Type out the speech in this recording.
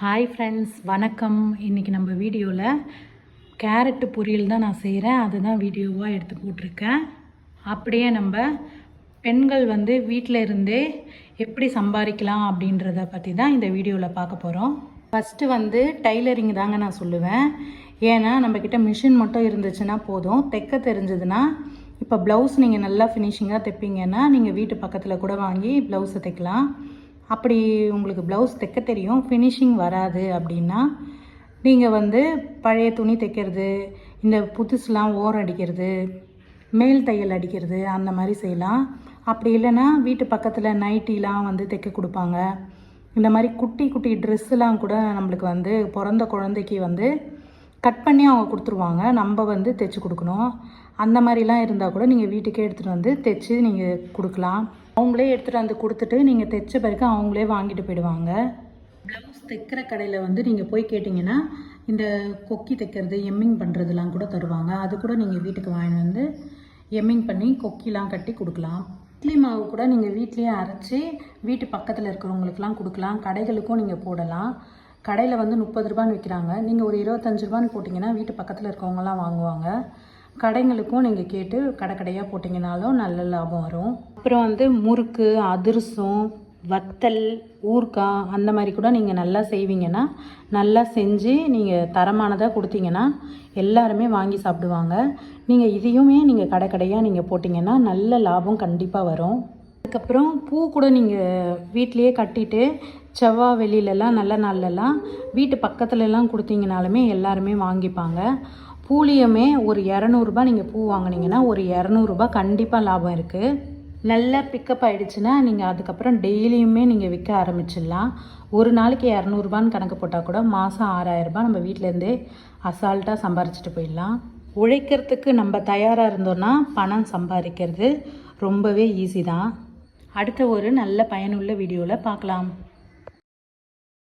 Hi friends வணக்கம். இன்றைக்கி நம்ம வீடியோவில் கேரட்டு பொரியல் தான் நான் செய்கிறேன் அதுதான் வீடியோவாக எடுத்து போட்டிருக்கேன். அப்படியே நம்ம பெண்கள் வந்து வீட்டில் இருந்தே எப்படி சம்பாதிக்கலாம் அப்படின்றத பற்றி தான் இந்த வீடியோவில் பார்க்க போகிறோம் ஃபஸ்ட்டு வந்து டைலரிங் தாங்க நான் சொல்லுவேன். ஏன்னா நம்மக்கிட்ட மிஷின் மட்டும் இருந்துச்சுன்னா போதும். தைக்க தெரிஞ்சதுன்னா இப்போ ப்ளவுஸ் நீங்கள் நல்லா ஃபினிஷிங்காக தைப்பீங்கன்னா நீங்கள் வீட்டு பக்கத்தில் கூட வாங்கி ப்ளவுஸை தைக்கலாம். அப்படி உங்களுக்கு ப்ளவுஸ் தைக்க தெரியும் ஃபினிஷிங் வராது அப்படின்னா நீங்கள் வந்து பழைய துணி தைக்கிறது இந்த புதுசுலாம் ஓரம் அடிக்கிறது மேல் தையல் அடிக்கிறது அந்த மாதிரி செய்யலாம். அப்படி இல்லைன்னா வீட்டு பக்கத்தில் நைட்டிலாம் வந்து தைக்க கொடுப்பாங்க. இந்த மாதிரி குட்டி குட்டி ட்ரெஸ்ஸுலாம் கூட நம்மளுக்கு வந்து பிறந்த குழந்தைக்கு வந்து கட் பண்ணி அவங்க கொடுத்துருவாங்க. நம்ம வந்து தைச்சி கொடுக்கணும். அந்த மாதிரிலாம் இருந்தால் கூட நீங்கள் வீட்டுக்கே எடுத்துகிட்டு வந்து தைச்சி நீங்கள் கொடுக்கலாம். அவங்களே எடுத்துகிட்டு வந்து கொடுத்துட்டு நீங்கள் தைச்ச பிறகு அவங்களே வாங்கிட்டு போயிடுவாங்க. ப்ளவுஸ் தைக்கிற கடையில் வந்து நீங்கள் போய் கேட்டிங்கன்னா இந்த கொக்கி தைக்கிறது எம்மிங் பண்ணுறதுலாம் கூட தருவாங்க. அது கூட நீங்கள் வீட்டுக்கு வாங்கிட்டு வந்து எம்மிங் பண்ணி கொக்கிலாம் கட்டி கொடுக்கலாம். இட்லி மாவு கூட நீங்கள் வீட்லேயே அரைச்சி வீட்டு பக்கத்தில் இருக்கிறவங்களுக்குலாம் கொடுக்கலாம். கடைகளுக்கும் நீங்கள் போடலாம். கடையில் வந்து முப்பது ரூபான்னு விற்கிறாங்க நீங்கள் ஒரு இருபத்தஞ்சு ரூபான்னு போட்டிங்கன்னா வீட்டு பக்கத்தில் இருக்கவங்கலாம் வாங்குவாங்க. கடைங்களுக்கும் நீங்கள் கேட்டு கடை கடையாக போட்டிங்கனாலும் நல்ல லாபம் வரும். அப்புறம் வந்து முறுக்கு அதிரசம் வத்தல் ஊறுகாய் அந்த மாதிரி கூட நீங்கள் நல்லா செய்வீங்கன்னா நல்லா செஞ்சு நீங்கள் தரமானதாக கொடுத்தீங்கன்னா எல்லாருமே வாங்கி சாப்பிடுவாங்க. நீங்கள் இதையுமே நீங்கள் கடை கடையாக நீங்கள் போட்டிங்கன்னா நல்ல லாபம் கண்டிப்பாக வரும். அதுக்கப்புறம் பூ கூட நீங்கள் வீட்லேயே கட்டிட்டு செவ்வாய் வெளியிலலாம் நல்ல நாள்லலாம் வீட்டு பக்கத்துலலாம் கொடுத்தீங்கனாலுமே எல்லாருமே வாங்கிப்பாங்க. பூலியுமே ஒரு இரநூறுபா நீங்கள் பூ வாங்கினீங்கன்னா ஒரு இரநூறுபா கண்டிப்பாக லாபம் இருக்குது நல்லா பிக்கப் ஆகிடுச்சுன்னா நீங்கள் அதுக்கப்புறம் டெய்லியுமே நீங்கள் விற்க ஆரம்பிச்சிடலாம். ஒரு நாளைக்கு இரநூறுபான்னு கணக்கு போட்டால் கூட மாதம் ஆறாயிரரூபா நம்ம வீட்டிலேருந்தே அசால்ட்டாக சம்பாரிச்சிட்டு போயிடலாம். உழைக்கிறதுக்கு நம்ம தயாராக இருந்தோன்னா பணம் சம்பாதிக்கிறது ரொம்பவே ஈஸி தான். அடுத்த ஒரு நல்ல பயனுள்ள வீடியோவில் பார்க்கலாம்